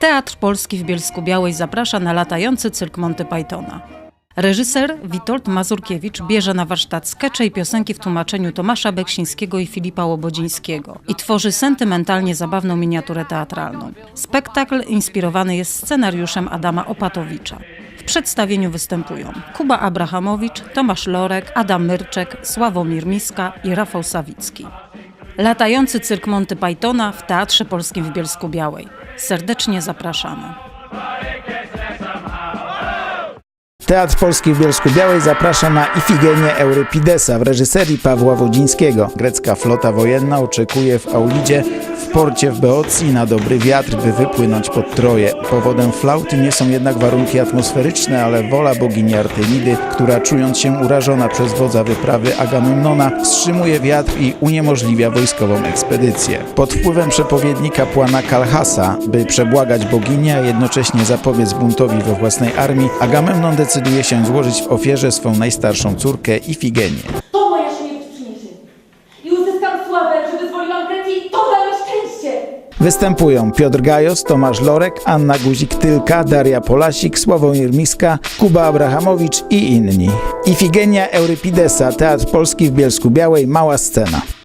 Teatr Polski w Bielsku Białej zaprasza na latający cyrk Monty Pythona. Reżyser Witold Mazurkiewicz bierze na warsztat skecze i piosenki w tłumaczeniu Tomasza Beksińskiego i Filipa Łobodzińskiego i tworzy sentymentalnie zabawną miniaturę teatralną. Spektakl inspirowany jest scenariuszem Adama Opatowicza. W przedstawieniu występują Kuba Abrahamowicz, Tomasz Lorek, Adam Myrczek, Sławomir Miska i Rafał Sawicki. Latający cyrk Monty Pythona w Teatrze Polskim w Bielsku Białej. Serdecznie zapraszamy. Teatr Polski w Bielsku Białej zaprasza na Ifigenię Eurypidesa w reżyserii Pawła Wodzińskiego. Grecka flota wojenna oczekuje w Aulidzie porcie w Beocji na dobry wiatr, by wypłynąć pod Troję. Powodem flauty nie są jednak warunki atmosferyczne, ale wola bogini Artemidy, która czując się urażona przez wodza wyprawy Agamemnona, wstrzymuje wiatr i uniemożliwia wojskową ekspedycję. Pod wpływem przepowiedni kapłana Kalhasa, by przebłagać boginię, a jednocześnie zapobiec buntowi we własnej armii, Agamemnon decyduje się złożyć w ofierze swą najstarszą córkę Ifigenię. Występują Piotr Gajos, Tomasz Lorek, Anna Guzik-Tylka, Daria Polasik, Sławomir Miska, Kuba Abrahamowicz i inni. Ifigenia Eurypidesa, Teatr Polski w Bielsku Białej, mała scena.